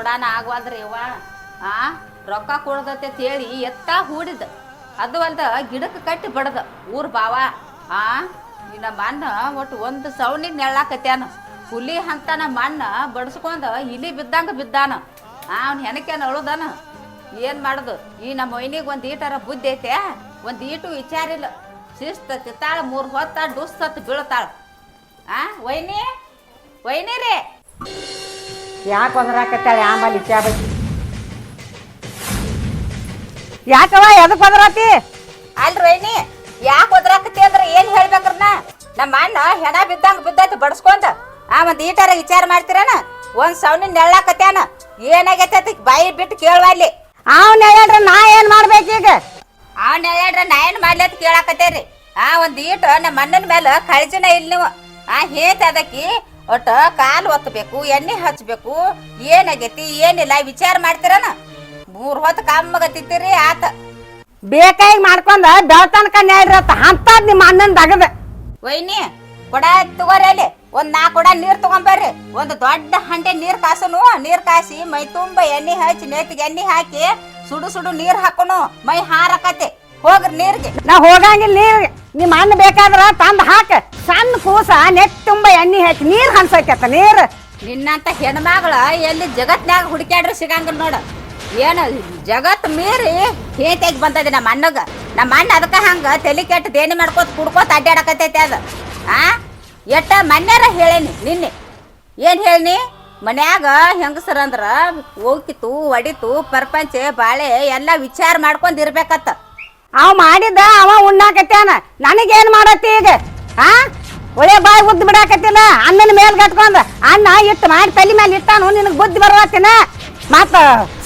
ಕೊಡಾನ ಆಗ್ವಲ್ರಿ ಅವ್ವ ಆ? ರೊಕ್ಕ ಕೊಡದತ್ತೆ ಹೇಳಿ ಎತ್ತ ಹೂಡಿದ ಅದು ಅಲ್ದ ಗಿಡಕ್ಕೆ ಕಟ್ಟಿ ಬಡದ. ಊರ್ ಬಾವ, ಆ? ನಿನ್ನ ಮಣ್ಣ ಒಟ್ಟು ಒಂದು ಸೌನಿಗೆ ನೆಳ್ಳಾಕತ್ಯಾನ. ಹುಲಿ ಅಂತನ ಮಣ್ಣ ಬಡಿಸ್ಕೊಂಡ ಇಲಿ ಬಿದ್ದಂಗ ಬಿದ್ದಾನ. ಅವ್ನ ಹೆಣಕೇನ ಅಳುದಾನ ಏನ್ ಮಾಡುದು? ಈ ನಮ್ಮ ಮೈನಿಗ್ ಒಂದು ಈಟರ ಬುದ್ಧಿ ಐತೆ? ಒಂದು ಈಟು ವಿಚಾರ ಇಲ್ಲ. ಶಿಸ್ತ ತಿತ್ತಾಳ, ಮೂರು ಹೊತ್ತ ಡುಸ್ ಹತ್ತು ಬೀಳ್ತಾಳ. ಆ, ವೈನಿ? ವೈನಿ ರೀ? ಯಾಕೆ ಒಂದ್ರಾಕತ್ತಾಳೆ? ಆಮೇಲೆ ಇಚ್ಛಾ ಬಗ್ಗೆ? ಯಾಕವ ಎದಕ್ ಒದರಾತಿ? ಅಲ್ರಿ ನೀ ಯಾಕೆ ಒದ್ರಾಕತಿ ಅಂದ್ರೆ ಏನ್ ಹೇಳ್ಬೇಕ್ರನ ನಮ್ಮ ಅಣ್ಣ ಹೆಣ ಬಿದ್ದಂಗ ಬಿದ್ದಾಯ್ತು ಬಡ್ಸ್ಕೊಂಡ. ಆ ಒಂದ್ ಈಟಾರ ವಿಚಾರ ಮಾಡ್ತೀರನ? ಒಂದ್ ಸೌನಿ ನೆಳ್ಳಾಕತ್ಯಾನ? ಏನಾಗೈತಿ ಬಾಯಿ ಬಿಟ್ಟು ಕೇಳುವ ಅಲ್ಲಿ ಹೇಳ್ರ ಹೇಳ್ರಿ ನಾ ಏನ್ ಮಾಡ್ಬೇಕೀಗ? ಅವ್ನ ಹೇಳ್ರ ನಾ ಏನ್ ಮಾಡ್ಲಿ ಅಂತ ಕೇಳಾಕತ್ತೇರಿ. ಆ ಒಂದ್ ಈಟ ನಮ್ಮ ಅಣ್ಣನ ಮೇಲೆ ಕಳ್ಜಿನ ಇಲ್ಲ ನೀವು. ಆ ಹೇತ ಅದಕ್ಕಿ ಒಟ್ಟ ಕಾಲು ಒತ್ತಬೇಕು ಎಣ್ಣೆ ಹಚ್ಚಬೇಕು ಏನಾಗೈತಿ ಏನಿಲ್ಲ ವಿಚಾರ ಮಾಡ್ತೀರನ? ಮೂರ್ ಹೊತ್ತು ಕಮ್ಮಗತ್ತಿತ್ತೀರಿ ಆತ. ಬೇಕಾಗಿ ಮಾಡ್ಕೊಂಡ ಬೆಳ್ತನಕ ನ್ಯಾಡ್ರತ್ತ ಅಂತದ್ ನಿಮ್ಮ ಅಣ್ಣನ್ ದಗದ ವೈನಿ ಕೊಡ ತಗೋರಿ ಅಲ್ಲಿ. ಒಂದ್ ನಾ ಕೊಡ ನೀರ್ ತಗೊಂಬರ್ರಿ. ಒಂದು ದೊಡ್ಡ ಹಂಡೆ ನೀರ್ ಕಾಸನು ನೀರ್ ಕಾಸಿ ಮೈ ತುಂಬ ಎಣ್ಣೆ ಹಚ್ಚಿ ನೇತಿಗೆ ಎಣ್ಣೆ ಹಾಕಿ ಸುಡು ಸುಡು ನೀರ್ ಹಾಕೋನು ಮೈ ಹಾರಕತ್ತೆ. ಹೋಗ್ರಿ ನೀರಿಗೆ. ನಾ ಹೋಗಂಗಿಲ್ಲ ನೀರಿಗೆ. ನಿಮ್ಮ ಅಣ್ಣ ಬೇಕಾದ್ರ ತಂದು ಹಾಕ. ಸಣ್ಣ ಕೂಸ ನೆಟ್ ತುಂಬ ಎಣ್ಣೆ ಹಾಕಿ ನೀರ್ ಹನ್ಸಕತ್ತ ನೀರು. ನಿನ್ನಂತ ಹೆಣ್ಮಗಳ ಎಲ್ಲಿ ಜಗತ್ನ್ಯಾಗ ಹುಡುಕ್ಯಾಡ್ರಿ ಸಿಗಂಗಿಲ್ಲ ನೋಡ. ಏನು, ಜಗತ್ ಮೀರಿ ಹೇತಿಯಾಗಿ ಬಂದದ ನಮ್ಮ ಅಣ್ಣಗ. ನಮ್ಮ ಅಣ್ಣ ಅದಕ್ಕ ಹಂಗ ತಲೆ ಕೆಟ್ಟ ದೇನಿ ಮಾಡ್ಕೋತ ಕುಡ್ಕೋತ ಅಡ್ಡಾಡಕತ್ತೈತೆ ಅದ. ಆ? ಎಟ್ಟ ಮನ್ಯಾರ ಹೇಳೇನಿ ನಿನ್ನೆ. ಏನ್ ಹೇಳಿನಿ? ಮನ್ಯಾಗ ಹೆಂಗಸರಂದ್ರ ಹೋಗಿತು ಒಡಿತು ಪ್ರಪಂಚ, ಬಾಳೆ ಎಲ್ಲ ವಿಚಾರ ಮಾಡ್ಕೊಂಡ್ ಇರ್ಬೇಕತ್ತ. ಅವ್ ಮಾಡಿದ್ದ ಅವ ಉಣ್ಣಾಕತ್ಯಾನ. ನನಗೇನ್ ಮಾಡತ್ತಿ ಈಗ? ಆ? ಒಳ್ಳೆ ಬಾಯಿ ಉದ್ದ ಬಿಡಾಕತ್ತಿಲ್ಲ ಅಣ್ಣನ ಮೇಲ್ ಕಟ್ಕೊಂಡ ಅಣ್ಣ ಇಟ್ಟು ಮಾಡಿ ತಲೆ ಮೇಲೆ ಇಟ್ಟಾನು, ನಿನಗ್ ಬುದ್ಧಿ ಬರುವತ್ತಿನ? ಮತ್ತ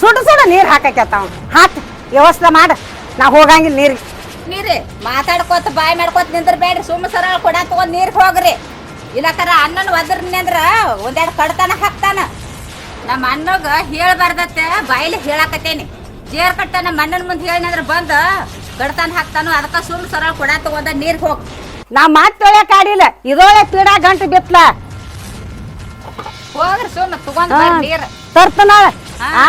ಸುಡು ಸುಡು ನೀರ್ ಹಾಕಕತ್ತಾವ ಹಾತ್, ವ್ಯವಸ್ಥೆ ಮಾಡ. ನಾ ಹೋಗಂಗಿಲ್ಲ ನೀರಿಗೆ. ನೀರಿ, ಮಾತಾಡ್ಕೋತ, ಬಾಯಿ ಮಾಡ್ಕೋತ ನಿಂದ್ರ ಬೇಡ್ರಿ ಸುಮ್ಮ ಸರ ಕೊಡ ತಗೊಂಡ್ ನೀರ್ ಹೋಗ್ರಿ. ಇಲ್ಲಕರ ಅಣ್ಣನ ಒದ್ರನಿ ಅಂದ್ರ ಒಂದೆರಡು ಕಡ್ತಾನ ಹಾಕ್ತಾನ. ನಮ್ಮ ಅಣ್ಣಗ ಹೇಳ್ಬಾರ್ದತ್ತ ಬಾಯಿಲಿ ಹೇಳಾಕತ್ತೇನಿ. ಜೇರ್ ಕಟ್ಟ ನಮ್ಮ ಅಣ್ಣನ ಮುಂದೆ ಹೇಳಿನಂದ್ರ ಬಂದ ಕಡ್ತಾನ ಹಾಕ್ತಾನು ಅದಕ್ಕ ಸುಮ್ ಸರಳ ಕೊಡ ತಗೊಂಡ ನೀರ್ ಹೋಗ್. ನಾ ಮಾತ್ ತೊಳ್ಯಾಕ ಆಡಿಲ್ಲ. ಇದೊಳೆ ಪೀಡಾ ಗಂಟು ಬಿತ್ಲ. ಹೋಗ್ರಿ ಸುಮ್ ತಗೊಂಡ್ ಬರ್ರಿ ನೀರ್. ತರ್ತನ. ಆ?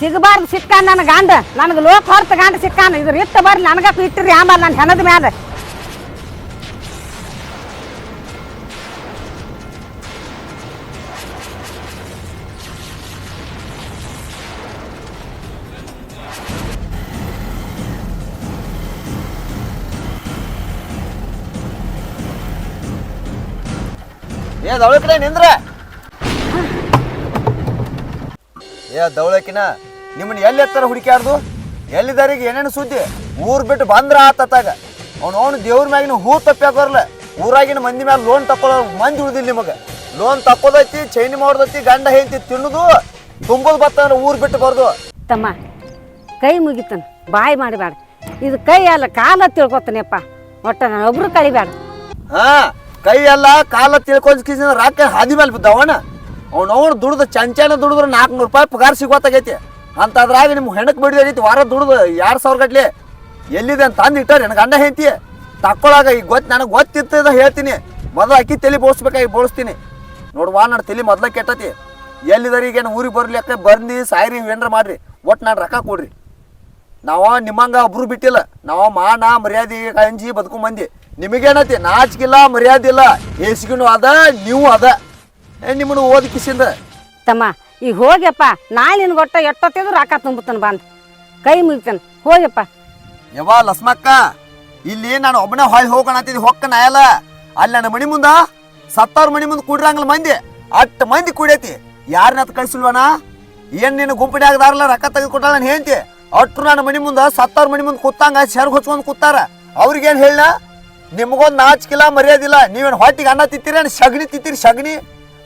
ಸಿಗಬಾರ್ದು ಸಿಕ್ಕ ನನ್ನ ಗಂಡ. ನನಗೆ ಲೋಕ ಹೊರತು ಗಂಡ ಸಿಕ್ಕಾನ. ಇದ್ರ ಇತ್ತ ಬರ್ಲಿ ನನಗ ಇಟ್ಟಿರಿ ಆಮೇಲೆ ನನ್ನ ಹೆಣದ ಮ್ಯಾಲ. ಏ ದವಳಕಿನ ನಿಂದ್ರ. ಏ ದವಳಕಿನ ನಿಮ್ಮನ್ನ ಎಲ್ಲಿ ಎತ್ತರ ಹುಡುಕ್ಯಾರ್ದು? ಎಲ್ಲಿದಾರಿಗೆ ಏನೇನು ಸುದ್ದಿ? ಊರ್ ಬಿಟ್ಟು ಬಂದ್ರ ಆತತ್ತಾಗ ಅವ್ನು ಅವನು ದೇವ್ರ ಮ್ಯಾಗಿನ ಹೂ ತಪ್ಪ್ಯಾಕ ಬರಲ್ಲ ಊರಾಗಿನ ಮಂದಿ ಮ್ಯಾಲ ಲೋನ್ ತಕೊಳ್ಳೋ ಮಂದಿ ಉಳಿದಿಲ್ಲ ನಿಮಗೆ. ಲೋನ್ ತಕ್ಕೋದೈತಿ ಚೈನಿ ಮಾಡೋದೈತಿ ಗಂಡ ಹೆಂಡತಿ ತಿನ್ನುದು ತುಂಬೋದು ಬತ್ತ ಊರ್ ಬಿಟ್ಟು ಬರ್ದು. ತಮ್ಮ ಕೈ ಮುಗಿತನ ಬಾಯಿ ಮಾಡಬೇಡ ಇದು ಕೈ ಅಲ್ಲ ಕಾಲ ತಿಳ್ಕೊತಾನೆಪ್ಪ. ಒಟ್ಟ ನಾನು ಒಬ್ರು ಕಳಿಬೇಡ ಹಾ. ಕೈ ಎಲ್ಲ ಕಾಲ ತಿಳ್ಕೊಂಡ್ ಕಿಸಿನ ರಾಕ ಹಾದಿ ಮೇಲೆ ಬಿದ್ದವನ ಅವ್ನು? ಅವ್ನು ದುಡ್ದು ಚಂಚಾನ ದುಡಿದ್ರೆ ನಾಲ್ಕುನೂರು ರೂಪಾಯಿ ಪಗಾರ ಸಿಗೋತಾಗೈತಿ ಅಂತದ್ರಾಗ ನಿಮ್ಮ ಹೆಣಕ್ ಬಿಡಿದೈತಿ ವಾರ ದುಡ್ದು ಎರಡು ಸಾವಿರ ಗಟ್ಲೆ. ಎಲ್ಲಿದೆ ಅಂತ ತಂದು ಇಟ್ಟಾರೆ ನನಗೆ ಗಂಡ ಹೆಂಡತಿ? ತಕ್ಕೊಳಾಗ ಈಗ ಗೊತ್ತು ನನಗೆ ಗೊತ್ತಿರ್ತದ ಹೇಳ್ತೀನಿ. ಮೊದಲು ಅಕ್ಕಿ ತಲೆ ಬೋಳಿಸ್ಬೇಕಾಗಿ ಬೋಳಿಸ್ತೀನಿ. ನೋಡುವ ನಾನು ತಲೆ ಮೊದ್ಲ ಕೆಟ್ಟತಿ. ಎಲ್ಲಿದಾರೆ ಈಗೇನು ಊರಿಗೆ ಬರ್ಲಿಕ್ಕೆ ಬಂದು ಸಾಯ್ರಿ ಏನಾರ ಮಾಡ್ರಿ. ಒಟ್ಟು ನಾನು ರೊಕ್ಕ ಕೊಡ್ರಿ. ನಾವ ನಿಮ್ಮಂಗ ಒಬ್ರು ಬಿಟ್ಟಿಲ್ಲ. ನಾವ ಮಾನ ಮರ್ಯಾದೆ ಕಾಂಜಿ ಬದುಕೊಂಡ್ ಬಂದಿ. ನಿಮಗೇನತಿ? ನಾಚಿಕಿಲ್ಲ ಮರ್ಯಾದೆ ಇಲ್ಲ. ಹೇಸಿಗೆನು ಅದ ನೀವು ಅದ. ನಿಮ್ಮನ್ನು ಓದಿ ಕಿಸಿಂದ ತಮ್ಮ ಈಗ ಹೋಗ್ಯಪ್ಪ. ನಾಳೆ ನಿನ್ ಗೊಟ್ಟ ಎಷ್ಟೊತ್ತಿದ್ರು ರೊಕ್ಕ ತುಂಬುತ್ತಾನ ಬಂದ್. ಕೈ ಮುಗಿತಾನ. ಹೋಗ್ಯಪ್ಪ. ಯವ್ವ ಲಸ್ಮಕ್ಕ ಇಲ್ಲಿ ನಾನು ಒಬ್ಬನೇ ಹೊಯ್ ಹೋಗೋಣತಿದ್ ಹೊಕ್ಕ ನಾಯಲ್ಲ. ಅಲ್ಲಿ ನನ್ನ ಮಣಿ ಮುಂದ ಸತ್ತಾರು ಮಣಿ ಮುಂದೆ ಕುಡ್ರಂಗಲ್ಲ ಮಂದಿ. ಅಟ್ಟ ಮಂದಿ ಕುಡಿಯತಿ ಯಾರನ್ನ ಕಳ್ಸಿಲ್ವನ ಏನ್ ನಿನ್ನ ಗುಂಪಿನಾಗದಾರಲ್ಲ ರೊಕ್ಕ ತೆಗೆದು ಕೊಟ್ಟಾಳ ನಾನು ಹೇಳ್ತಿ ಅಟ್ರು ನನ್ನ ಮನಿ ಮುಂದೆ ಸತ್ತವ್ರ ಮನಿ ಮುಂದೆ ಕೂತಂಗ ಶರ್ಗ್ ಹೊಚ್ಕೊಂಡು ಕೂತಾರ? ಅವ್ರಿಗೇನು ಹೇಳ ನಿಮ್ಗೊಂದ್ ನಾಚಿಕಿಲ್ಲ ಮರ್ಯಾದಿಲ್ಲ ನೀವೇನು ಹೊಟ್ಟಿಗೆ ಅನ್ನ ತಿತ್ತೀರಿ ಸಗಣಿ ತಿತ್ತೀರಿ ಸಗಣಿ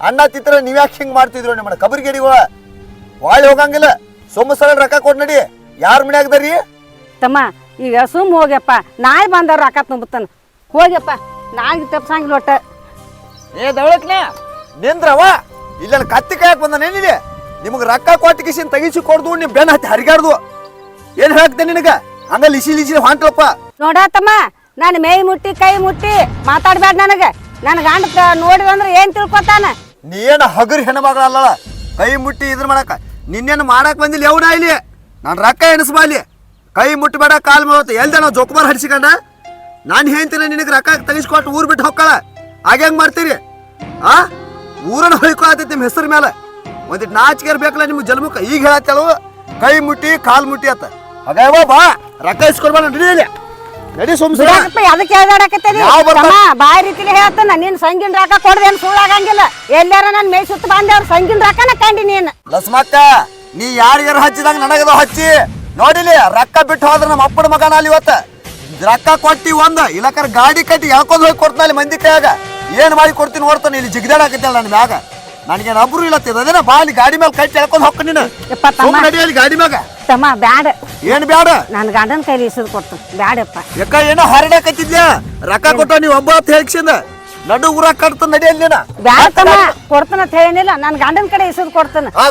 ಅನ್ನ ತಿತ್ತರ ನೀವ್ಯಾಕೆ ಹಿಂಗೆ ಮಾಡ್ತಿದ್ರು ನಿಮ್ಮನ್ನ? ಕಬರ್ಗೇಡಿಗಳ ವಾಳಿ ಹೋಗಂಗಿಲ್ಲ. ಸೊಮ್ಮ ಸಲ ರೊಕ್ಕ ಕೊಡ್ ನಡಿ. ಯಾರ ರೀ ತಮ್ಮ ಈಗ ಸುಮ್ ಹೋಗ್ಯಪ್ಪ. ನಾಯಿ ಬಂದವ್ರ ರೊಕ್ಕ ತುಂಬುತ್ತಾನ ಹೋಗ್ಯಪ್ಪ. ನಾಯಿ ತಪ್ಸಂಗಿಲ್ಲ ಒಟ್ಟ. ಏ ದವಳಕ್ನ! ನಿಂದ್ರವ? ಇಲ್ಲ ಕತ್ತಿ ಕಾಯಕ್ ಬಂದ ನಿಮ್ಗೆ ನಿಮಗೆ ರೊಕ್ಕ ಕೊಟ್ಟು ಕಿಸಿನ ತೆಗಿಸಿ ಕೊಡ್ದು ನೀವು ಬೆನ್ನ ಹತ್ತಿ ಹರಿಗಾಡ್ದು. ಏನ್ ಹೇಳ್ತೇನೆ ನಿನಗ? ಹಂಗ ಲಿಸಿ ಲಿಸಿ ಹೊಂಟಪ್ಪ ನೋಡತ್ತಮ್ಮ ತಮ್ಮ ನಾನು ಮೈ ಮುಟ್ಟಿ ಕೈ ಮುಟ್ಟಿ ಮಾತಾಡ್ಬೇಡ ನನಗೆ. ನನ್ನ ಗಂಡ ನೋಡಿದಂದ್ರೆ ಏನ್ ತಿಳ್ಕೊತಾನ? ನೀ ಏನ ಹಗುರ್ ಹೆಣ್ಮಗಳಲ್ಲ ಕೈ ಮುಟ್ಟಿ ಇದ್ರ ಮಾಡಕ. ನಿನ್ನೇನು ಮಾಡಕ್ ಬಂದಿಲ್ಲ ಯಾವನ ಇಲ್ಲಿ? ನಾನು ರೊಕ್ಕ ಎಣಿಸ್ಬಾಲಿ ಕೈ ಮುಟ್ಟಬೇಡ ಕಾಲ್ ಮಾಡತ್ತೆ ಎಲ್ದ ನಾವು ಜೋಕುಮಾರ್ ಹಡಿಸಿಕೊಂಡ? ನಾನು ಹೇಳ್ತೀನಿ ನಿನಗೆ ರೊಕ್ಕ ತೆಗಿಸ್ಕೊಟ್ಟು ಊರ್ ಬಿಟ್ಟು ಹೋಗ್ಕಳ ಹಾಗೆ ಮಾಡ್ತೀರಿ? ಆ? ಊರನ್ನ ಹೊಯ್ಕೊಳತೈತಿ ನಿಮ್ಮ ಹೆಸರು ಮೇಲೆ ಒಂದಿಟ್ಟು ನಾಚಿಕೆ ಇರ್ಬೇಕಲ್ಲ ನಿಮ್ಗೆ ಜನ್ಮಕ್ಕೆ ಈಗ ಹೇಳತ್ತೇಳು ಕೈ ಮುಟ್ಟಿ ಕಾಲ್ ಮುಟ್ಟಿ ಅತ್ತ ಹಾಗಾವ ಬಾ ರೊಕ್ಕ ಇಸ್ಕೊಡ್ಬೇಡ ನಡೀಲಿ ನಡಿ ಸುಮ್ಸ ಬಿಡಾಕಪ್ಪ ಅದಕ್ಕೆ ಬರ್ತಾರ? ಬಾಯಿ ರೀತಿಲಿ ಹೇಳ್ತಾನ ನೀನ್ ಸಂಗಿನ ರಾಕ ಕೊಡ್ದೇನ್ ಸುಳ್ಳಾಗಂಗಿಲ್ಲ. ಎಲ್ಲಾರ ನನ್ ಮೇ ಸುತ್ತ ಬಂದವ್ರ ಸಂಗಿನ ರೊಕ್ಕನ ಕಂಡಿ ನೀನ್. ಲಸ್ಮಕ್ಕ ನೀ ಯಾರಿಗಾರ ಹಚ್ಚಿದಂಗ ನನಗದ ಹಚ್ಚಿ. ನೋಡಿಲಿ ರೊಕ್ಕ ಬಿಟ್ಟು ಹೋದ್ರ ನಮ್ಮ ಅಪ್ಪನ ಮಗನ ಅಲ್ಲಿ ಇವತ್ತ. ರೊಕ್ಕ ಕೊಟ್ಟಿ ಒಂದ ಇಲ್ಲಕರ ಗಾಡಿ ಕಟ್ಟಿ ಎಳ್ಕೊಂಡ್ ಹೋಗಿ ಕೊಡ್ತಾನ ಮಂದಿ ಕೈಯಾಗ. ಏನ್ ಮಾಡಿ ಕೊಡ್ತೀನಿ ನೋಡ್ತಾನೆ ಇಲ್ಲಿ ಜಿಗ್ದಾಡಕತ್ತಲ್ಲ ನನ್ನ ಮ್ಯಾಗ. ನನಗೇನು ಅಬ್ರು ಇಲ್ಲ ಅದೇನ ಬಾ ಅಲ್ಲಿ ಗಾಡಿ ಮೇಲೆ ಕೈ ಎಳ್ಕೊಂಡ್ ಹೊಕ್ಕ ನೀನು. ಯಪ್ಪ ತಮ್ಮ. ನಡಿ ಅಲ್ಲಿ ಗಾಡಿ ಮ್ಯಾಗ. ತಮ್ಮ ಬ್ಯಾಡ. ಏನ್ ಬ್ಯಾಡ? ನನ್ ಗಂಡನ ಕೈಲಿ ಇಸದ್ ಕೊಡ್ತು. ಬ್ಯಾಡಪ್ಪ. ಯಾಕ ಏನೋ ಹರಡಕತ್ತಿದ್ಯಾ ರೊಕ್ಕ ಕೊಟ್ಟ ನೀವು ಒಬ್ಬ ಅಂತ ಹೇಳ್ಕಿಸಿಂದ ನಡು ಊರ ಕಟ್ತ ನಡಿ ಅಲ್ಲಿ ಬ್ಯಾಡ ತಮ್ಮ ಕೊಡ್ತಾನ ಅಂತ ಹೇಳಿನಿಲ್ಲ. ನನ್ ಗಂಡನ ಕಡೆ ಇಸದ್ ಕೊಡ್ತಾನ. ಹಾ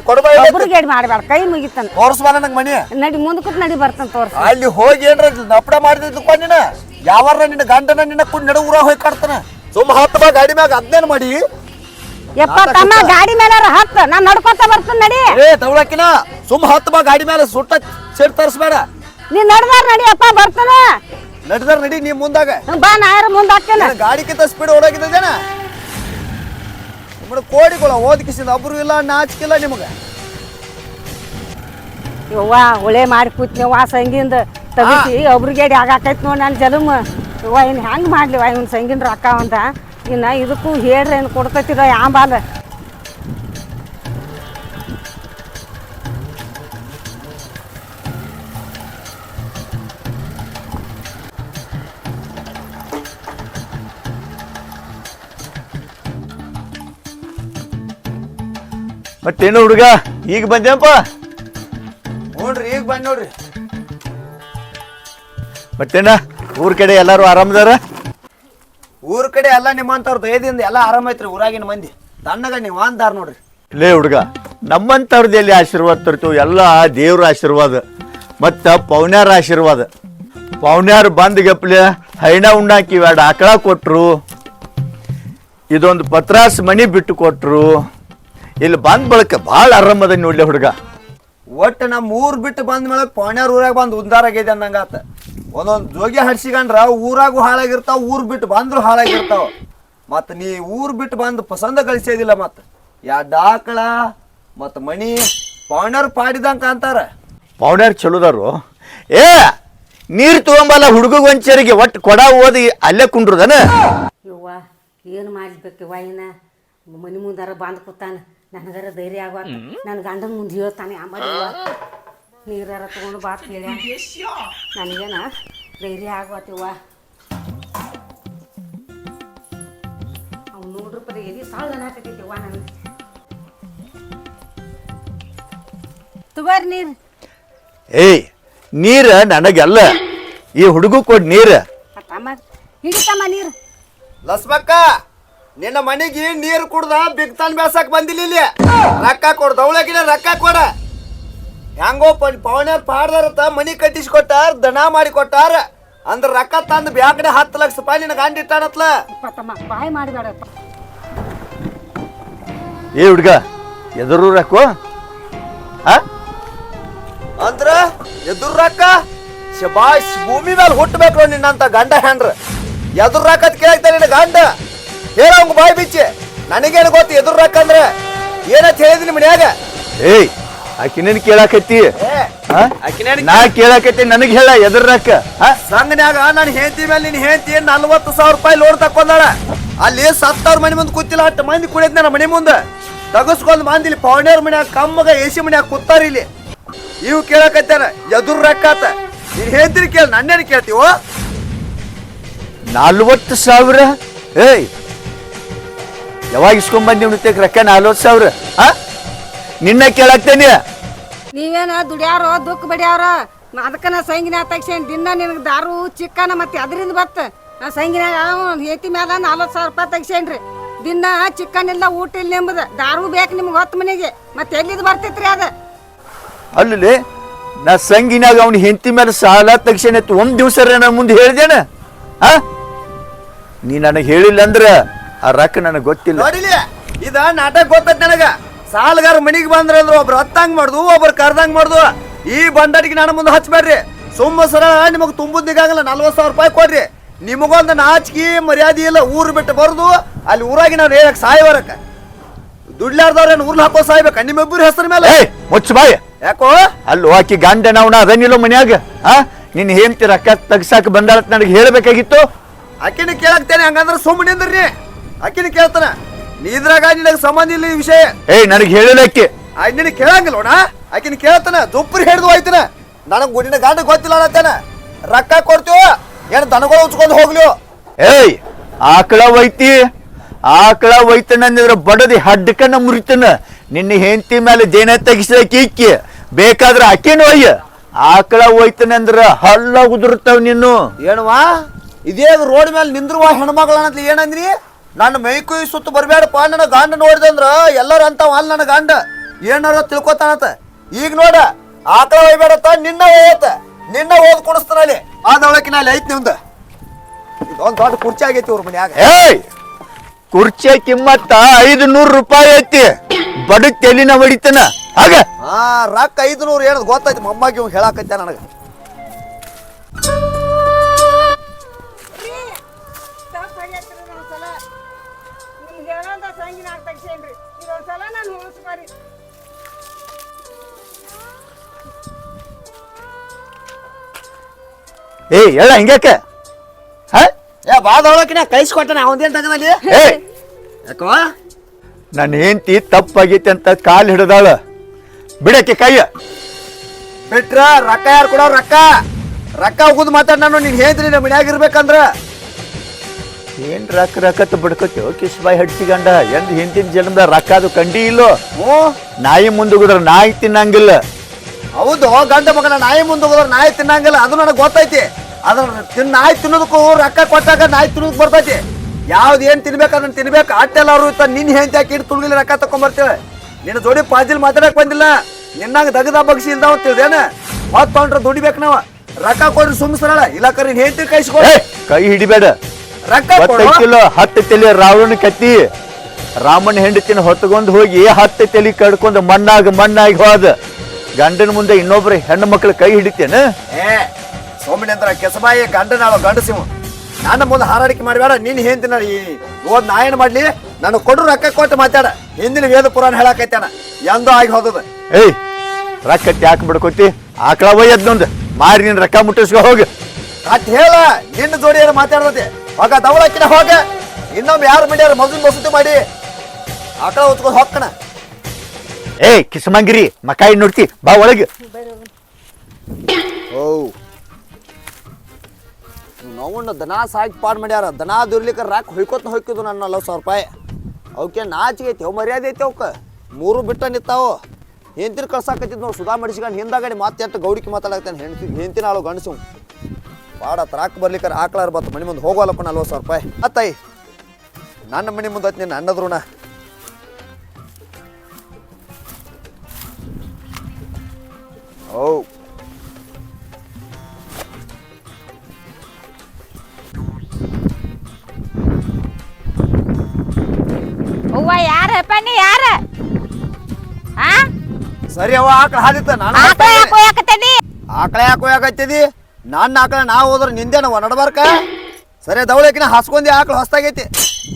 ಗೇಡ್ ಮಾಡ್ಬೇಡ ಕೈ ಮುಗಿತಾನ. ತೋರ್ಸ್ಬಾರ ನನಗೆ ಮನಿ ನಡಿ ಮುಂದಕ್ಕೂ ನಡಿ ಬರ್ತಾನ ತೋರ್ಸ. ಅಲ್ಲಿ ಹೋಗಿ ಏನ್ರ ನಪ್ಪಡ ಮಾಡಿದ್ದು ನೀನ. ಯಾವಾರ ನಿನ್ನ ಗಂಡನ ನಿನ್ನ ಕುಂಡ್ ನಡು ಊರ ಹೋಗಿ ಕಟ್ತಾನ. ಸುಮ್ಮ ಹತ್ತ ಬಾ ಗಾಡಿ ಮ್ಯಾಗ ಅದ್ನೇನ್ ಮಾಡಿ? ಯಪ್ಪ ತಮ್ಮ ಗಾಡಿ ಮೇಲೆ ಹತ್ತ. ನಾನ್ ನಡ್ಕೊತ ಬರ್ತೇನೆ ನಡಿ. ಏ ತಗೊಳಕಿನ. ಸುಮ್ ಹತ್ತು ಬಾ ಗಾಡಿ ಮೇಲೆ ಸುಟ್ಟ ಸೇರ್ ತರಿಸ್ಬೇಡ. ನೀ ನಡ್ದಾರ ನಡಿಯಪ್ಪ ಬರ್ತಾನ. ನಡ್ದಾರ ನಡಿ ನೀ ಮುಂದಾಗ. ಬಾ ನಾ ಯಾರ ಮುಂದ್ ಹಾಕ್ತೇನ. ಏನ್ ಗಾಡಿಕಿಂತ ಸ್ಪೀಡ್ ಓಡಾಗಿದ್ದೇನ ನಿಮ್ಮನ್ನ ಕೋಡಿಗಳ ಓದಕಿಸಿದ ಒಬ್ರು ಇಲ್ಲ ನಾಚಿಕಿಲ್ಲ ನಿಮಗೆ. ಯವ್ವ ಒಳ್ಳೆ ಮಾಡಿ ಕೂತ್ನವ್ವ ಸಂಗಿಂದ ತಗಿಸಿ ಒಬ್ರಿಗೆ ಆಗಾಕೈತಿ ನೋಡಿ ನನ್ನ ಜಲಮ. ಯವ್ವ ಇನ್ನು ಹೆಂಗೆ ಮಾಡ್ಲಿವ ಇವ್ನ ಸಂಗಿನ ರೊಕ್ಕ ಅಂತ. ಇನ್ನು ಇದಕ್ಕೂ ಹೇಳ್ರಿ ಏನು ಕೊಡ್ತೈತಿರೋ ಯಾಂಬಾಲ ಮತ್ತೇನು ಹುಡುಗ? ಈಗ ಬಂದ್ಯಪ್ಪ ನೋಡ್ರಿ ಈಗ ಬಂದ್ ನೋಡ್ರಿ. ಮತ್ತೇನ? ಊರ್ ಕಡೆ ಎಲ್ಲಾರು ಆರಾಮದಾರ? ಊರ್ ಕಡೆ ಎಲ್ಲ ನಿಮ್ಮಂತವ್ರ ದಯದಿಂದ ಎಲ್ಲ ಆರಾಮೈತ್ರಿ ಊರಾಗಿನ ಮಂದಿ. ತಣ್ಣಗ ನೀವು ಅಂದಾರ ನೋಡ್ರಿ. ಲೇ ಹುಡುಗ ನಮ್ಮಂತವ್ರದ್ದು ಎಲ್ಲಿ ಆಶೀರ್ವಾದ ತರ್ತೀವಿ? ಎಲ್ಲ ದೇವ್ರ ಆಶೀರ್ವಾದ ಮತ್ತ ಪೌನ್ಯಾರ ಆಶೀರ್ವಾದ. ಪೌನ್ಯಾರ ಬಂದ್ ಗಪ್ಲೆ ಹೈಣ ಉಣ್ಣಾಕಿ ಎರಡು ಆಕಳ ಕೊಟ್ರು. ಇದೊಂದು ಪತ್ರಾಸ್ ಮನಿ ಬಿಟ್ಟು ಕೊಟ್ರು. ಇಲ್ಲಿ ಬಂದ್ ಬಳಕ ಭಾಳ ಆರಾಮದ ನೋಡ್ಲಿ ಹುಡುಗ. ಒಟ್ಟು ನಮ್ಮ ಊರ್ ಬಿಟ್ಟು ಬಂದ ಮೇಲೆ ಪೌಣ್ಯಾರ ಊರಾಗ ಬಂದು ಉದ್ದಾರ ಆಗೈತೆ ಅನ್ನಂಗಾತ ಒಂದೊಂದು ಜೋಗಿ ಹಡ್ಸಿಕೊಂಡ್ರ ಊರಾಗೂ ಹಾಳಾಗಿರ್ತಾವ ಊರ್ ಬಿಟ್ಟು ಬಂದ್ರು ಹಾಳಾಗಿರ್ತಾವ. ಮತ್ತ ನೀ ಊರ್ ಬಿಟ್ಟು ಬಂದು ಪಸಂದ ಕಳಿಸೋದಿಲ್ಲ ಮತ್ತ. ಎರಡು ಆಕಳ ಮತ್ತ ಮಣಿ ಪೌಡರ್ ಪಾಡಿದಂಕ ಅಂತಾರ ಪೌಡರ್ ಚಲೋದಾರು ಏ ನೀರು ತಗೊಂಬಲ್ಲ ಹುಡುಗ ಒಂಚರಿಗೆ ಒಟ್ಟು ಕೊಡ ಓದಿ ಅಲ್ಲೇ ಕುಂಡ್ರದನ? ಯವ್ವ ಏನು ಮಾಡ್ಬೇಕು ವಾಯಿನ ಮನಿ ಮುಂದಾರ ಬಂದ್ ಕೂತಾನ. ನನಗರ ಧೈರ್ಯ ಆಗ ನನ್ನ ಗಂಡನ ಮುಂದೆ ಹೇಳ್ತಾನೆ ಆಮದಿವ ನೀರಾರ ತಗೊಂಡು ಬಾತ್ ಹೇಳ. ನನಗೇನ ಧೈರ್ಯ ಆಗುವತ್ತಿವ ಅವ್ನು ನೋಡ್ರಿ ಪದ ಎಲ್ಲಿ ಜನ ಹಾಕತೈತಿವ್ವ ನನಗೆ. ತಗೋರಿ ನೀರು. ಏಯ್ ನೀರ ನನಗಲ್ಲ. ಈ ಹುಡುಗ ಕೊಡ್ ನೀರು. ತಮ್ಮ ಹಿಡಿತಮ್ಮ ನೀರು. ಲಸ್ಮಕ್ಕ ನಿನ್ನ ಮನೆಗೆ ನೀರು ಕುಡ್ದ ಬಿಗ್ತಾನ್ ಬೇಸಕ್ ಬಂದಿಲ್ಲ ಇಲ್ಲಿ. ರೊಕ್ಕ ಕೊಡ್ ದವಳಗಿನ ರೊಕ್ಕ ಕೊಡ. ಹೆಂಗೋ ಪವನ್ಯಾರ್ ಪಾಡ್ದಾರತ ಮನಿ ಕಟ್ಟಿಸಿ ಕೊಟ್ಟಾರ ದನ ಮಾಡಿ ಕೊಟ್ಟಾರ ಅಂದ್ರ ರೊಕ್ಕ ತಂದು ಬ್ಯಾಕಡೆ ಹತ್ತು ಲಕ್ಷ ರೂಪಾಯಿ ನಿನ್ನ ಗಂಡ ಇಟ್ಟಾನತ್ಲ. ತಮ್ಮ ಬಾಯಿ ಏ ಹುಡ್ಗ ಎದುರು ರೊಕ್ಕ? ಆ? ಅಂದ್ರ ಎದುರು ರೊಕ್ಕ? ಶಬಾಷ್ ಭೂಮಿ ಮೇಲೆ ಹುಟ್ಟಬೇಕು ನಿನ್ನಂತ ಗಂಡ ಹೆಂಡ್ರ ಎದುರು ರೊಕ್ಕ ಅಂತ ಕೇಳ್ತಾನೆ ನಿನ್ನ ಗಂಡ. ಹೇಳಂಗ ಬಾಯಿ ಬಿಚ್ಚಿ. ನನಗೇನು ಗೊತ್ತು ಎದುರು ರೊಕ್ಕ ಅಂದ್ರೆ? ಏನಂತ ಹೇಳಿದ್ನಿ ಮನ್ಯಾಗ? ಏಯ್ ಆಕಿನೇನ್ ಕೇಳಾಕತ್ತಿ. ಆ? ಆಕಿನೇನ್ ನಾ ಕೇಳಾಕತ್ತಿ ನನಗ್ ಹೇಳ ಎದುರು ರಕ್ಕ ಆ? ಸಂಘನ್ಯಾಗ ನಾನು ಹೆಂಡತಿ ಮೇಲೆ ನಿನ್ ಹೆಂಡತಿ ನಲ್ವತ್ತು ಸಾವಿರ ರೂಪಾಯಿ ಲೋನ್ ತಕೊಂಡಾಳ ಅಲ್ಲಿ ಸತ್ತವ್ರ ಮನಿ ಮುಂದೆ ಕೂತಿಲ್ಲ ಅಷ್ಟು ಮಂದಿ ಕುಡಿದ್ ನನ್ನ ಮನೆ ಮುಂದೆ. ತಗಸ್ಕೊಂಡ್ ಮಾಂದಿಲಿ ಇಲ್ಲಿ ಪೌಣ್ಯವ್ರ ಮನ್ಯಾಗ ಕಮ್ಮಗ ಎಸಿ ಮನ್ಯಾಗ ಕೂತಾರ ಇಲ್ಲಿ. ಇವು ಕೇಳಕತ್ತಾರ ಎದುರು ರೊಕ್ಕಾತ ನೀನ್ ಹೇಳ್ತೀರಿ ಕೇಳ ನನ್ನೇನು ಕೇಳ್ತೀವೋ? ನಲ್ವತ್ತು ಸಾವಿರ? ಏಯ್! ಯಾವಾಗ ಇಸ್ಕೊಂಡ್ ಬಂದಿ ರೊಕ್ಕ ನಲ್ವತ್ತು ಸಾವಿರ? ಹಾ ನಿನ್ನ ಕೇಳಾಕ್ತೇನಿ. ನೀವೇನ ದುಡಿಯಾರ ದುಃಖ ಬಡಿಯಾರ ಅದಕ್ಕ ನಾ ಸಂಗಿನ ತಕ್ಷಣ ದಿನ ನಿನಗೆ ದಾರು ಚಿಕ್ಕನ ಮತ್ತೆ ಅದರಿಂದ ಬತ್ತ. ನಾ ಸಂಗಿನಾಗ ಹೇತಿ ಮ್ಯಾಲ ನಲ್ವತ್ತು ಸಾವಿರ ರೂಪಾಯಿ ತೆಗ್ಸೇನ್ರಿ. ದಿನ ಚಿಕ್ಕನ್ ಇಲ್ಲ ಊಟ ಇಲ್ಲ ಎಂಬುದ ದಾರು ಬೇಕು ನಿಮ್ಗೆ ಹೊತ್ತು ಮನೆಗೆ. ಮತ್ತೆ ಎಲ್ಲಿದ್ ಬರ್ತೈತ್ರಿ ಅದ? ಅಲ್ಲಿ ನಾ ಸಂಗಿನಾಗ ಅವ್ನ ಹೆಂಡತಿ ಮೇಲೆ ಸಾಲ ತಕ್ಷಣ ಒಂದ್ ದಿವಸ ನನ್ನ ಮುಂದೆ ಹೇಳ್ದೇನ? ಆ ನೀ ನನಗೆ ಹೇಳಿಲ್ಲ ಅಂದ್ರ ಆ ರೊಕ್ಕ ನನಗೆ ಗೊತ್ತಿಲ್ಲ. ನೋಡಿಲಿ ಇದ ನಾಟಕ ಗೊತ್ತೈತೆ ನನಗ. ಸಾಲಗಾರ ಮನಿಗೆ ಬಂದ್ರೆ ಅಂದ್ರೆ ಒಬ್ರು ಹತ್ತಂಗ್ ಮಾಡುದು ಒಬ್ರು ಕರ್ದಂಗ್ ಮಾಡುದು. ಈ ಬಂಡಾಟಿಗೆ ನನ್ನ ಮುಂದೆ ಹಚ್ಬೇಡ್ರಿ. ಸುಮ್ಮ ಸರ ನಿಮಗೆ ತುಂಬುದಿಗಾಗಲ್ಲ ನಲ್ವತ್ತು ಸಾವಿರ ರೂಪಾಯಿ ಕೊಡ್ರಿ. ನಿಮಗೊಂದು ನಾಚಿಕೆ ಮರ್ಯಾದೆ ಇಲ್ಲ ಊರು ಬಿಟ್ಟು ಬರ್ದು. ಅಲ್ಲಿ ಊರಾಗಿ ನಾನು ಹೇಳಕ್ ಸಾಯವರಕ್ಕ ದುಡ್ಲಾರ್ದವ್ರೇನು ಊರ್ಲ್ ಹಾಕೋ ಸಾಯ್ಬೇಕ? ನಿಮ್ಮಿಬ್ಬರ ಹೆಸರ ಮೇಲೆ? ಮುಚ್ಚ ಬಾಯ್. ಯಾಕೋ? ಅಲ್ಲೋ ಆಕಿ ಗಂಡ ನಾವ್ನ ಅದನ್ನಿಲ್ಲ ಮನ್ಯಾಗ ಆ? ನಿನ್ ಹೇಂತಿ ರೊಕ್ಕ ತಗ್ಸಾಕ ಬಂದಾಳತ್ ನನಗೆ ಹೇಳ್ಬೇಕಾಗಿತ್ತು? ಆಕಿನ ಕೇಳಕ್ತೇನೆ ಹಂಗಂದ್ರೆ ಸುಮ್ಮನೆ ಅಂದ್ರಿ ಆಕಿನ ಕೇಳ್ತಾನ. ಇದ್ರಾಗ ನಿನಗೆ ಸಂಬಂಧ ಇಲ್ಲ ಈ ವಿಷಯ. ಏಯ್ ನನಗೆ ಹೇಳಿಲ್ಲ ಆಕಿ ಆಯ್ತು ನಿನಗೆ ಅಣ್ಣ. ಆಕಿನ ಕೇಳ್ತಾನ ದುಪ್ಪರಿ ಹಿಡಿದು ಹೋಯ್ತಾನ. ನನಗೆ ಗುಡಿನ ಗಾಂಡ ಗೊತ್ತಿಲ್ಲ ಅನ್ನತ್ತೇನ ರೊಕ್ಕ ಕೊಡ್ತೀವ ಏನು ದನಗಳು ಉಚ್ಕೊಂಡು ಹೋಗ್ಲಿ ಏಯ್ ಆಕಳ ಒಯ್ತಿ ಆಕಳ ಒಯ್ತನಂದ್ರೆ ಬಡದಿ ಹಡ್ಕನ ಮುರಿತನ. ನಿನ್ನ ಹೆಂಡತಿ ಮೇಲೆ ದೇನ ತೆಗಿಸಕ್ಕೆ ಇಕ್ಕಿ ಬೇಕಾದ್ರೆ ಅಕ್ಕಿನ ಒಯ್ಯ ಆಕಳ ಒಯ್ತನಂದ್ರ ಹಲ್ಲ ಉದುರ್ತಾವ ನಿನ್ನು. ಏನವಾ ಇದೇ ರೋಡ್ ಮೇಲೆ ನಿಂದ್ರುವ ಹೆಣ್ಮಗಳ ಅನ್ನತ್ಲಿ ಏನಂದ್ರಿ? ನನ್ನ ಮೈಕುಯಿ ಸುತ್ತ ಬರಬೇಡಪ್ಪ ನನ್ನ ಗಂಡ ನೋಡಿದಂದ್ರ ಎಲ್ಲರೂ ಅಂತಾವ ಅಲ್ಲ ನನ್ನ ಗಂಡ. ಏನಾರ ತಿಳ್ಕೊತಾನತ. ಈಗ ನೋಡ ಆಕಳ ಒಯ್ಬೇಡತ್ತ ನಿನ್ನ ಹೋಗತ್ತ ನಿನ್ನ ಓದ್ ಕುಡಿಸ್ತಾನಲ್ಲಿ ಅಲ್ಲಿ. ಆದವಳಕಿನ ಅಲ್ಲಿ ಐತ್ ನಿಮ್ದು ಇದೊಂದು ದೊಡ್ಡ ಕುರ್ಚಿ ಆಗೈತಿ ಅವ್ರ ಮನ್ಯಾಗ. ಏಯ್! ಕುರ್ಚಿ ಕಿಮ್ಮತ್ತ ಐದು ನೂರು ರೂಪಾಯಿ ಐತಿ. ಬಡ ತೆಲಿನ ಹೊಡಿತನ? ಹಾಗ. ಆ ರೊಕ್ಕ ಐದು ನೂರು ಏನದು ಗೊತ್ತೈತಿ ಮೊಮ್ಮಗೆ ಇವ್ ಹೇಳಾಕತ್ತೆ ನನಗೆ. ಏಯ್ ಹೇಳ ಹಿಂಗ್ಯಾಕೆ ಹ? ಏ ಬಾದೊಳಕಿನ ಕೈಸ್ಕೊಟ್ಟನ ಅವಂದೇನು ತಗದಲ್ಲಿ ಏಯ್! ಯಾಕೋ? ನನ್ನ ಹೆಂಡತಿ ತಪ್ಪಾಗೈತಿ ಅಂತ ಕಾಲು ಹಿಡ್ದಾಳ. ಬಿಡಕ್ಕೆ ಕೈಯ. ಬಿಟ್ರ ರೊಕ್ಕ ಯಾರು ಕೊಡೋ ರೊಕ್ಕ? ರೊಕ್ಕ ಹೋಗುದು ಮಾತಾಡ್ ನಾನು ನೀನ್ ಹೇಳ್ತೀನಿ ನಮ್ಮ ಮನ್ಯಾಗ ಇರ್ಬೇಕಂದ್ರ. ಏನ್ ರೊಕ್ಕ ರೊಕ್ಕತ್ ಬಿಡ್ಕೋತೀವ ಕಿಸ್ಬಾಯಿ ಹಡ್ಸಿಗಂಡ ಎಂದ್ ಹಿಂದಿನ ಜನ್ಮದ ರಕ್ಕ ಅದು ಕಂಡಿ ಇಲ್ಲೋ? ಹ್ಞೂ. ನಾಯಿ ಮುಂದುಗುದ್ರ ನಾಯಿ ತಿನ್ನಂಗಿಲ್ಲ. ಹೌದು ಗಂಡ ಮಗನ ನಾಯಿ ಮುಂದೆಗುದ್ರ ನಾಯಿ ತಿನ್ನಂಗಿಲ್ಲ. ಅದು ನನಗೆ ಗೊತ್ತೈತಿ. ಅದ್ರ ತಿನ್ ನಾಯಿ ತಿನ್ನೋದಕ್ಕೂ ರೊಕ್ಕ ಕೊಟ್ಟಾಗ ನಾಯಿ ತಿನ್ನೋದಕ್ಕೆ ಬರ್ತೈತಿ. ಯಾವ್ದು ಏನ್ ತಿನ್ಬೇಕು ಅದನ್ನ ತಿನ್ಬೇಕು. ಅಟ್ಟೆಲ್ಲ ಅವ್ರು ಇತ್ತ ನಿನ್ ಹೆಂಡತಿ ಹಾಕಿ ಇಟ್ಟು ತುಳುಗಿಲಿ ರೊಕ್ಕ ತಕೊಂಬರ್ತೇವೆ ನಿನ್ನ ಜೋಡಿ ಪಾಜಿಲ್ ಮಾತಾಡಕ್ ಬಂದಿಲ್ಲ. ನಿನ್ನಂಗ ದಗದ ಬಗ್ಸಿ ಇಲ್ದಾವ ತಿಳಿದೇನ? ಹೊತ್ತು ತೊಗೊಂಡ್ರೆ ದುಡಿಬೇಕು ನಾವ. ರೊಕ್ಕ ಕೊಡ್ರಿ ಸುಮ್ಸರಳ ಇಲ್ಲ ಕರೆ ನಿನ್ ಕೈಸ್ಕೊಡ ಕೈ ಹಿಡಿಬೇಡ. ರೊಕ್ಕ ಗೊತ್ತೈತಿಲ್ಲ ಹತ್ತು ತಲೆ ರಾವಣ ಕತ್ತಿ. ರಾಮನ ಹೆಂಡತಿನ ಹೊತ್ತುಕೊಂಡು ಹೋಗಿ ಹತ್ತು ತಲೆ ಕಡ್ಕೊಂಡು ಮಣ್ಣಾಗ ಮಣ್ಣಾಗಿ ಹೋದ. ಗಂಡನ ಮುಂದೆ ಇನ್ನೊಬ್ರು ಹೆಣ್ಣು ಮಕ್ಳು ಕೈ ಹಿಡಿತೇನೆ? ಏ ಸೋಮನಿ ಅಂದ್ರ ಕೆಸಬಾಯಿ ಗಂಡ ನಾಳು ಗಂಡಸಿವ ನನ್ನ ಮುಂದೆ ಹಾರಾಡಿಕೆ ಮಾಡಬೇಡ ನೀನ್ ಹೇಳ್ತೀನಿ ಓದ್ ನಾ ಏನು ಮಾಡ್ಲಿ? ನನಗೆ ಕೊಡು ರೊಕ್ಕ ಕೊಟ್ಟು ಮಾತಾಡ. ಹಿಂದಿನ ವೇದ ಪುರಾಣ ಹೇಳಕೈತೇನ. ಎಂದೋ ಆಗಿ ಹೋದದ. ಏಯ್ ರೊಕ್ಕ ಯಾಕೆ ಬಿಡ್ಕೋತಿ? ಆಕಳ ಒಯ್ಯದ್ ಮಾರಿ ನೀನ್ ರೊಕ್ಕ ಮುಟ್ಟಿಸ್ಕೊ ಹೋಗಿ. ಅಟ್ ಹೇಳ ನಿನ್ನ ಜೋಡಿ ಏನು ಹೋಗ ದವಳಕ್ಕಿನ ಹೋಗ ಇನ್ನೊಮ್ಮೆ ಯಾರು ಮಾಡ್ಯಾರ ಮಗನ್ ಮಸೂತಿ ಮಾಡಿ ಆಕಳ ಹೊತ್ಕೊಂಡು ಹೋಗ್ಕಣ ಏ ಕಿಸಮಂಗಿರಿ ಮಕಾಯಿ ನೋಡ್ತಿ ಬಾ ಒಳಗೆ. ಓ. ನೋವಣ್ಣ ದನ ಸಾಕಿ ಪಾಡ್ ಮಾಡ್ಯಾರ. ದನ ದುರ್ಲಿಕ್ಕೆ ರಾಕ್ ಹೊಯ್ಕೋತ ಹೊಯ್ಕಿದ್ದು ನನ್ನ ನಲ್ವತ್ತು ಸಾವಿರ ರೂಪಾಯಿ. ಅವಕ್ಕೆ ನಾಚಿಗೆ ಐತಿ ಅವು ಮರ್ಯಾದೆ ಐತಿ ಅವಕ್ಕೆ ಮೂರು ಬಿಟ್ಟ ನಿಂತಾವು. ಹೆಂತಿನ ಕಳ್ಸಾಕತ್ತಿದ್ ನೋಡಿ ಸುಧಾ ಮಡಿಸಿಕೊಂಡು ಹಿಂದಾಗಡಿ ಮತ್ತೆ ಎಷ್ಟು ಗೌಡಿಕೆ ಮಾತಾಡಕ್ತಾನೆ ಹೆಂಡ್ತಿ ಹೆಂತಿನ ಆಳು ಗಂಡಸು. ಪಾಡ ರಾಕ್ ಬರ್ಲಿಕ್ಕಾರ ಆಕಳಾರ ಬತ್ತು ಮನೆ ಮುಂದೆ ಹೋಗೋಲ್ಲಪ್ಪ ನಲ್ವತ್ತು ಸಾವಿರ ರೂಪಾಯಿ ಅತ್ತಾಯಿ ನನ್ನ ಮನೆ ಮುಂದೆ ಹತ್ತಿ ನಿನ್ನ ಅನ್ನದ್ರುಣ ಓ ಅವ್ವ ಯಾರಪ್ಪ ನೀ ಯಾರ? ಆ? ಸರಿ ಅವ ಆಕಳ ಹಾದಿತ್ತ ನಾನು ಆಕಳ ಯಾಕೆ ಹೋಯಕತ್ತದಿ ಆಕಳ ನನ್ನ ಆಕಳ ನಾ ಹೋದ್ರೆ ನಿಂದೇನವ ನಡಬಾರ್ಕ ಸರಿ ದವಳಕಿನ ಹಾಸ್ಕೊಂಡಿ ಆಕಳ ಹೊಸ್ತಾಗೈತಿ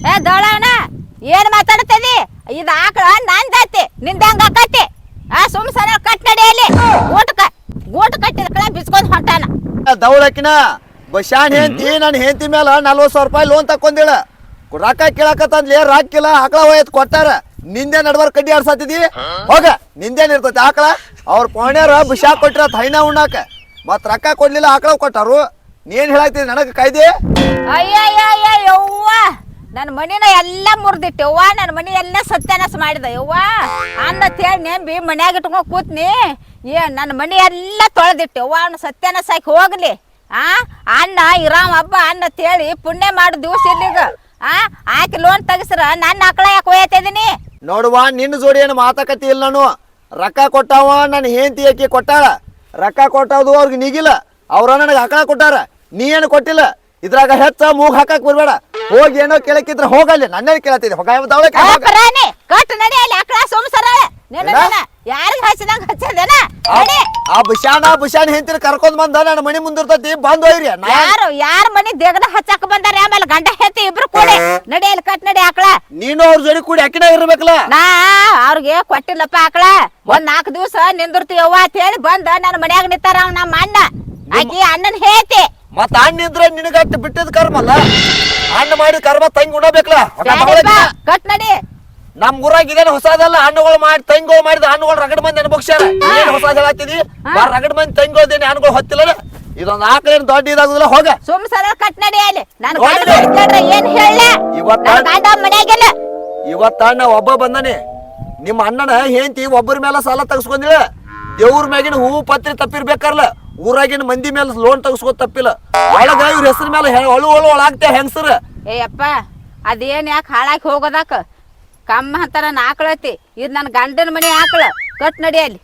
ಏ ದೊಳವನ ಏನ್ ಮಾತಾಡ್ತದಿ? ಇದು ಆಕಳ ನಂದೈತಿ ನಿಂದ ಹಂಗ ಕಟ್ಟಿ ಆ ಸುಮ್ ಸರ ಕಟ್ ನಡಿಯಲ್ಲಿ ಕ ಗೂಟ ಕಟ್ಟಿದ ಕಡೆ ಬಿಸ್ಕೊಂಡ್ ಹೊಂಟಾನ. ದವಳಕಿನ ಬಶಾನ್ ಹೆಂತಿ ನನ್ನ ಹೆಂತಿ ಮೇಲೆ ನಲ್ವತ್ತು ಸಾವಿರ ರೂಪಾಯಿ ಲೋನ್ ತಕೊಂಡಿಳ ರೊಕ್ಕ ಕೇಳಕತ್ತಂದ್ಲಿ ರಾಕಿಲ್ಲ ಆಕಳ ಹೋಯ್ತು ಕೊಟ್ಟಾರ. ನಿಂದೆ ನಡ್ಬಾರ್ ಕಡ್ಡಿ ಆಡ್ಸಾತಿದಿ? ಹೋಗ ನಿಂದೇನ್ ಇರ್ತೈತಿ ಆಕಳ? ಅವ್ರ ಪೋಣ್ಯಾರ ಬಿಶಾ ಕೊಟ್ಟಿರ ಹೈನ ಉಣ್ಣಾಕ. ಮತ್ ರೊಕ್ಕ ಕೊಡ್ಲಿಲ್ಲ ಆಕಳ ಕೊಟ್ಟಾರು. ನೀನ್ ಹೇಳಾಕ್ತೀನಿ ನನಗೆ ಕಾಯ್ದೆ? ಅಯ್ಯಯ್ಯವ್ವ ನನ್ನ ಮನಿನ ಎಲ್ಲ ಮುರ್ದಿಟ್ಟೆವ್ವ ನನ್ನ ಮನಿ ಎಲ್ಲ ಸತ್ಯಾನಾಶ ಮಾಡಿದ ಯವ್ವ ಅನ್ನತ್ ಹೇಳಿ ನೆಂಬಿ ಮನ್ಯಾಗ ಇಟ್ಕೊಂಡು ಕೂತ್ನಿ. ಏ ನನ್ನ ಮನಿ ಎಲ್ಲ ತೊಳೆದಿಟ್ಟು ಯವ್ವ ಅವ್ನು ಸತ್ಯಾನಾಶ ಹಾಕಿ ಹೋಗ್ಲಿ. ಆ ಅಣ್ಣ ಇರಾಮ್ ಹಬ್ಬ ಅನ್ನ ತೇಳಿ ಪುಣ್ಯ ಮಾಡು ದಿವಸ ಇಲ್ಲಿಗ. ಆ ಆಕಿ ಲೋನ್ ತೆಗಿಸ್ರ ನನ್ನ ಆಕಳ ಯಾಕೆ ಒಯ್ಯತ್ತಿದೀನಿ ನೋಡುವ ನಿನ್ನ ಜೋಡಿ ಏನು ಮಾತಾಕತಿ ಇಲ್ಲ ನಾನು. ರೊಕ್ಕ ಕೊಟ್ಟಾವ ನನ್ನ ಹೆಂಡತಿ ಆಕಿ ಕೊಟ್ಟಾಳ. ರೊಕ್ಕ ಕೊಟ್ಟದು ಅವ್ರಿಗೆ ನೀಗಿಲ್ಲ. ಅವ್ರ ನನಗೆ ಆಕಳ ಕೊಟ್ಟಾರ. ನೀ ಏನು ಕೊಟ್ಟಿಲ್ಲ? ಇದ್ರಾಗ ಹೆಚ್ಚ ಮೂಗ್ ಹಾಕಕ್ ಬರ್ಬೇಡ. ಹೋಗಿ ಏನೋ ಕೇಳಕ್ಕಿದ್ರೆ ಹೋಗಲ್ಲ. ನನ್ನೇ ಕೇಳತ್ತಿದ್ದೆ. ಹೋಗ ಕಟ್ ನಡಿ ಅಲ್ಲಿ ಆಕಳ ಸೋಮಸರ. ಯಾರಿಗ ಹಚ್ಚಿದಂಗ ಹಚ್ಚದೇನ ಆ ಬುಷಾಣ ಬುಷಾಣ ಹೆಂತಿನ ಕರ್ಕೊಂಡ್ ಬಂದ ನನ್ನ ಮನಿ ಮುಂದಿರ್ತತಿ ಬಂದ್ ಹೋಯ್ರಿ ನಾ ಯಾರು ಯಾರ ಮನಿ ದೇಗದ ಹಚ್ಚಾಕ ಬಂದಾರ? ಆಮೇಲೆ ಗಂಡ ಹೆತ್ತಿ ಇಬ್ರು ಕೂಡಿ ನಡಿ ಅಲ್ಲಿ ಕಟ್ ನಡಿ ಆಕಳ. ನೀನು ಅವ್ರ ಜೋಡಿ ಕೂಡಿ ಅಕ್ಕಿನ ಇರ್ಬೇಕಲ್ಲ? ನಾ ಅವ್ರಿಗೆ ಕೊಟ್ಟಿಲ್ಲಪ್ಪ ಆಕಳ. ಒಂದ್ ನಾಲ್ಕು ದಿವಸ ನಿಂದಿರ್ತೀಯವ್ವ ಅಂತ ಹೇಳಿ ಬಂದ ನನ್ನ ಮನ್ಯಾಗ ನಿಂತಾರ ಅವ್ ನಮ್ಮ ಅಣ್ಣ. ಆಕಿ ಅಣ್ಣನ್ ಹೇತಿ ಮತ್ತ ಅಣ್ಣ ಇದ್ರೆ ನಿನಗಟ್ಟು ಬಿಟ್ಟಿದ್ ಕರ್ಮ ಅಲ್ಲ ಅಣ್ಣ ಮಾಡಿದ ಕರ್ಮ ತಂಗಿ ಉಣಬೇಕಲ್ಲ? ಕಟ್ ನಡಿ. ನಮ್ ಊರಾಗ ಇದೇನು ಹೊಸದಲ್ಲ ಹಣ್ಣುಗಳು ಮಾಡಿ ತಂಗಿಗಳು ಮಾಡಿದ ಹಣ್ಣುಗಳು ರಗಡ್ ಮಂದಿ ಅನ್ಭೋಗ್ಸ್ಯಾರ ಏನ್ ಹೊಸದಲ್ಲ ಹೇಳತ್ತಿದಿ ಬಾ ರಗಡ್ ಮಂದಿ ತಂಗಿಗಳು ಹಣ್ಣುಗಳು ಹೊತ್ತಿಲ್ಲ ಇದೊಂದು ಏನ್ ದೊಡ್ಡ ಇದಾಗುದಿಲ್ಲ ಹೋಗ. ಸುಮ್ ಸರ ಕಟ್ ನಡಿ ಅಲ್ಲಿ ನಾನು ಏನ್ ಹೇಳ? ಇವತ್ತ- ನನ್ ಇವತ್ತ ಅಣ್ಣ ಒಬ್ಬ ಬಂದನಿ. ನಿಮ್ಮ ಅಣ್ಣನ ಹೆಂಡತಿ ಒಬ್ಬರ ಮೇಲೆ ಸಾಲ ತಗಸ್ಕೊಂಡಿಲ್ಲ ದೇವ್ರ ಮ್ಯಾಗಿನ ಹೂ ಪತ್ರಿ ತಪ್ಪಿರ್ಬೇಕಲ್ಲ ಊರಾಗಿನ ಮಂದಿ ಮೇಲೆ ಲೋನ್ ತಗಸ್ಕೋ ತಪ್ಪಿಲ್ಲ. ಒಳಗ ಇವ್ರ ಹೆಸರ ಮೇಲೆ ಹೊಳು ಅಳು ಒಳಾಗ್ತೇ ಹೆಂಗಸರ. ಏಯಪ್ಪ ಅದೇನ್ ಯಾಕೆ ಹಾಳಾಗಿ ಹೋಗೋದಾಕ? ಕಮ್ಮ ಅಂತಾರ ಆಕಳತಿ ಇದು ನನ್ನ ಗಂಡನ ಮನೆ ಆಕಳ. ಕಟ್ ನಡಿ ಅಲ್ಲಿ.